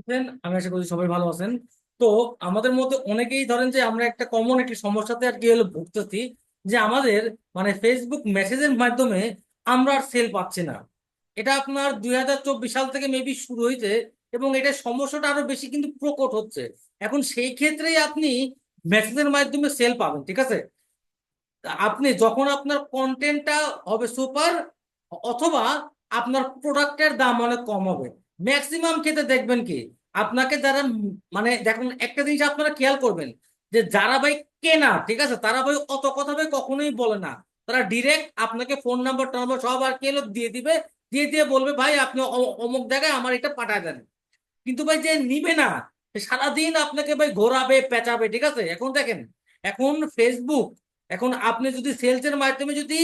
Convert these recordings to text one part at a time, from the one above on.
আছেন? আমি আশা করি সবাই ভালো আছেন। তো আমাদের মধ্যে অনেকেই ধরেন যে আমরা একটা কমন একটি সমস্যাতে আর কি হলো ভুগতেছি যে আমাদের মানে ফেসবুক মেসেজের মাধ্যমে আমরা আর সেল পাচ্ছি না। এটা আপনার দুই হাজার চব্বিশ সাল থেকে মেবি শুরু হয়েছে এবং এটা সমস্যাটা আরও বেশি কিন্তু প্রকট হচ্ছে। এখন সেই ক্ষেত্রেই আপনি মেসেজের মাধ্যমে সেল পাবেন, ঠিক আছে? আপনি যখন আপনার কন্টেন্টটা হবে সুপার অথবা আপনার প্রোডাক্টের দাম অনেক কম হবে। ম্যাক্সিমাম ক্ষেত্রে দেখবেন কি, আপনাকে যারা মানে দেখুন, একটা জিনিস আপনারা খেয়াল করবেন যে যারা ভাই কেনা, ঠিক আছে, তারা ভাই অত কথা ভাই কখনোই বলে না। তারা ডিরেক্ট আপনাকে ফোন নাম্বার টাম্বার সব আর কি দিয়ে দিবে, দিয়ে দিয়ে বলবে, ভাই, আপনি অমুক জায়গায় আমার এটা পাঠায় দেন। কিন্তু ভাই যে নিবে না সারাদিন আপনাকে ভাই ঘোরাবে, পেঁচাবে, ঠিক আছে? এখন দেখেন, এখন ফেসবুক এখন আপনি যদি সেলস এর মাধ্যমে যদি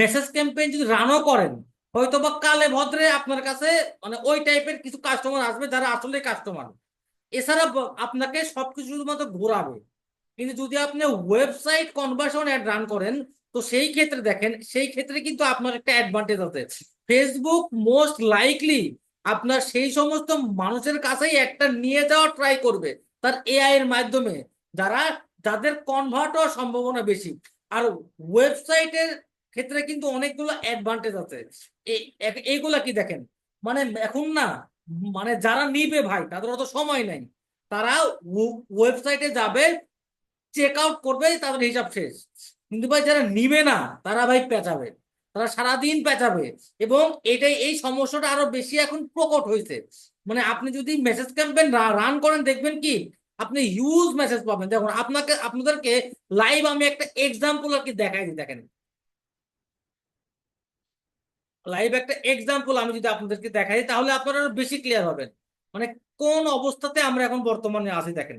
মেসেজ ক্যাম্পেইন যদি রানও করেন হয়তো বা কালে ভদ্রে আপনার কাছে মানে ওই টাইপের কিছু কাস্টমার আসবে যারা আসলে কাস্টমার এছাড়া আপনাকে সবকিছু শুধুমাত্র ঘোরাবে। কিন্তু যদি আপনি ওয়েবসাইট কনভার্সন অ্যাড রান করেন, তো সেই ক্ষেত্রে দেখেন, সেই ক্ষেত্রে কিন্তু আপনার একটা অ্যাডভান্টেজ আছে। ফেসবুক মোস্ট লাইকলি আপনার সেই সমস্ত মানুষের কাছেই একটা নিয়ে যাওয়া ট্রাই করবে তার এআই এর মাধ্যমে। যারা, যাদের কনভার্ট হওয়ার সম্ভাবনা বেশি। আর ওয়েবসাইটের ক্ষেত্রে কিন্তু অনেকগুলো অ্যাডভান্টেজ আছে। এইগুলা কি দেখেন? মানে এখন না মানে যারা নিবে ভাই, তাদের অত সময় নাই। তারা ওয়েবসাইটে যাবে চেক আউট করবে, তাদের হিসাব শেষ। কিন্তু ভাই যারা নিবে না, তারা ভাই পেঁচাবে। তারা সারাদিন পেঁচাবে। এবং এটাই, এই সমস্যাটা আরও বেশি এখন প্রকট হয়েছে। মানে আপনি যদি মেসেজ ক্যাম্পেইন রান করেন, দেখবেন কি, আপনি হিউজ মেসেজ পাবেন। দেখুন, আপনাকে, আপনাদেরকে লাইভ আমি একটা এক্সাম্পল আর কি দেখাই দেখেন। লাইভ একটা এক্সাম্পল আমি যদি আপনাদেরকে দেখাই, তাহলে আপনারা বেশি ক্লিয়ার হবেন। মানে কোন অবস্থাতে আমরা এখন বর্তমানে আছি দেখেন।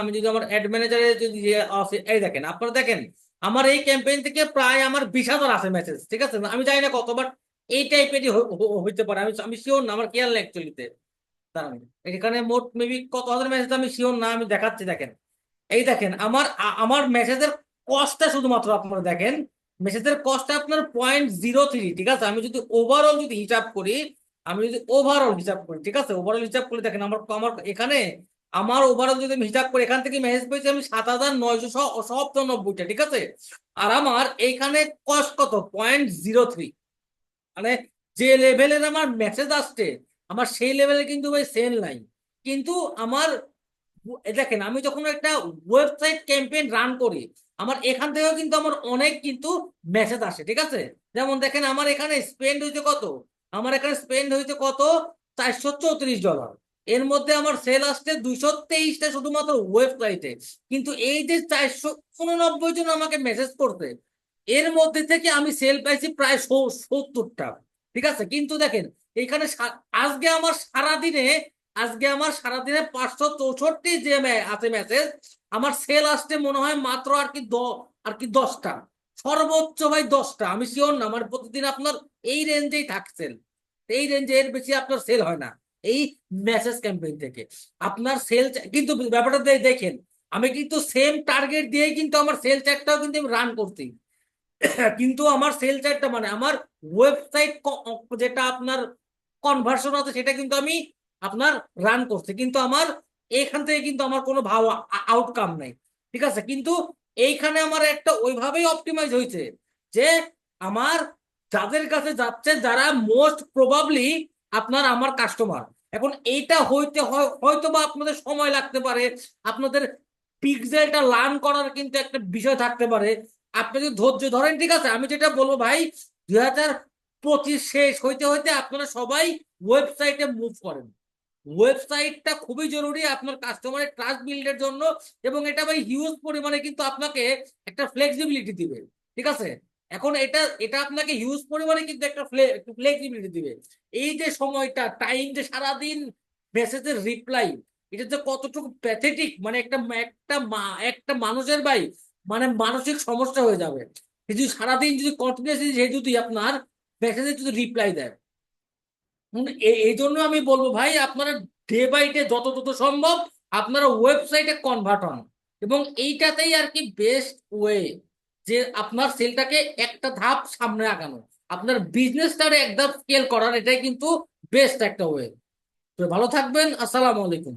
আমি যদি আমার অ্যাড ম্যানেজারে যদি ইয়ে এই দেখেন, আপনারা দেখেন, আমার এই ক্যাম্পেইন থেকে প্রায় আমার বিশ হাজার আছে মেসেজ ঠিক আছে? আমি জানি না কত বাট এই টাইপেরই হইতে পারে। আমি আমি শিওর না, আমার খেয়াল নেই অ্যাকচুয়ালিতে দাঁড়ান, এখানে মোট মেবি কত হাজার মেসেজ আমি শিওর না, আমি দেখাচ্ছি, দেখেন। এই দেখেন, আমার আমার মেসেজের কস্টটা শুধুমাত্র আপনারা দেখেন মেসেজের কস্টটা আপনার পয়েন্ট জিরো থ্রি ঠিক আছে? আমি যদি ওভারঅল যদি হিসাব করি, আমি যদি ওভারঅল হিসাব করি, ঠিক আছে? ওভারঅল হিসাব করে দেখেন আমার আমার এখানে, আমার ওভারঅল যদি আমি হিসাব করি, এখান থেকে মেসেজ পেয়েছি আমি সাত হাজার নয়শো সপ্তানব্বইটা, ঠিক আছে? আর আমার এইখানে কস্ট কত? পয়েন্ট জিরো থ্রি মানে যে লেভেলের আমার মেসেজ আসছে, আমার সেই লেভেলে কিন্তু ভাই সেল নাই কিন্তু আমার, দেখেন আমি যখন একটা ওয়েবসাইট ক্যাম্পেইন রান করি আমার এখান থেকেও কিন্তু আমার অনেক কিন্তু মেসেজ আসে, ঠিক আছে? যেমন দেখেন আমার এখানে স্পেন্ড হয়েছে কত? আমার এখানে স্পেন্ড হয়েছে কত? চারশো চৌত্রিশ ডলার এর মধ্যে আমার সেল আসছে দুইশো তেইশটা শুধুমাত্র ওয়েবসাইটে কিন্তু এই যে চারশো উননব্বই জন আমাকে মেসেজ করতে এর মধ্যে থেকে আমি সেল পাইছি প্রায় সত্তরটা, ঠিক আছে? কিন্তু দেখেন, এখানে আজকে আমার সারাদিনে আজকে আমার সারাদিনে পাঁচশো চৌষট্টি যে আছে মেসেজ আমার সেল আসছে মনে হয় মাত্র আর কি দ, আর কি দশটা। সর্বোচ্চ ভাই দশটা। আমি শিওর না আমার প্রতিদিন আপনার এই রেঞ্জেই থাকছেন এই রেঞ্জে এর বেশি আপনার সেল হয় না। এই মেসেজ ক্যাম্পেইন থেকে। আপনার সেল কিন্তু ব্যাপারটা দেখেন, আমি কিন্তু সেম টার্গেট দিয়েই কিন্তু আমার সেল চ্যাটটাও কিন্তু আমি রান করছি। কিন্তু আমার সেল চ্যাটটা মানে আমার ওয়েবসাইট যেটা আপনার কনভার্সন আছে সেটা কিন্তু আমি আপনার রান করছে। কিন্তু আমার এইখান থেকে কিন্তু আমার কোনো ভালো আউটকাম নাই। ঠিক আছে? কিন্তু এইখানে আমার একটা ওইভাবেই অপটিমাইজ হয়েছে যে আমার যাদের কাছে যাচ্ছে, যারা মোস্ট প্রবাবলি আপনার আমার কাস্টমার এখন এইটা হইতে হয় হয়তো বা আপনাদের সময় লাগতে পারে, আপনাদের পিক্সেলটা লার্ন করার কিন্তু একটা বিষয় থাকতে পারে। আপনি যদি ধৈর্য ধরেন, ঠিক আছে? আমি যেটা বলব ভাই, দুই হাজার পঁচিশ শেষ হইতে হইতে আপনারা সবাই ওয়েবসাইটে মুভ করেন। ওয়েবসাইটটা খুবই জরুরি আপনার কাস্টমারের ট্রাস্ট বিল্ডের জন্য এবং এটা ভাই হিউজ পরিমাণে কিন্তু আপনাকে একটা ফ্লেক্সিবিলিটি দিবে, ঠিক আছে? এখন এটা এটা আপনাকে হিউজ পরিমাণে কিন্তু একটা ফ্লেক্সিবিলিটি দিবে। এই যে সময়টা টাইম যে সারাদিন মেসেজের রিপ্লাই এটা যে কতটুকু প্যাথেটিক মানে একটা একটা একটা মানুষের ভাই মানে মানসিক সমস্যা হয়ে যাবে। যদি সারাদিন যদি কন্টিনিউসলি সে যদি আপনার মেসেজে যদি রিপ্লাই দেয় এই জন্য আমি বলব ভাই, আপনারা ডে বাই ডে যত তত সম্ভব আপনারা ওয়েবসাইটে কনভার্ট হন। এবং এইটাতেই আর কি বেস্ট ওয়ে যে আপনার সেলটাকে একটা ধাপ সামনে আগানো। আপনার বিজনেসটা একদম স্কেল করার এটাই কিন্তু বেস্ট একটা ওয়ে তো ভালো থাকবেন, আসসালামু আলাইকুম।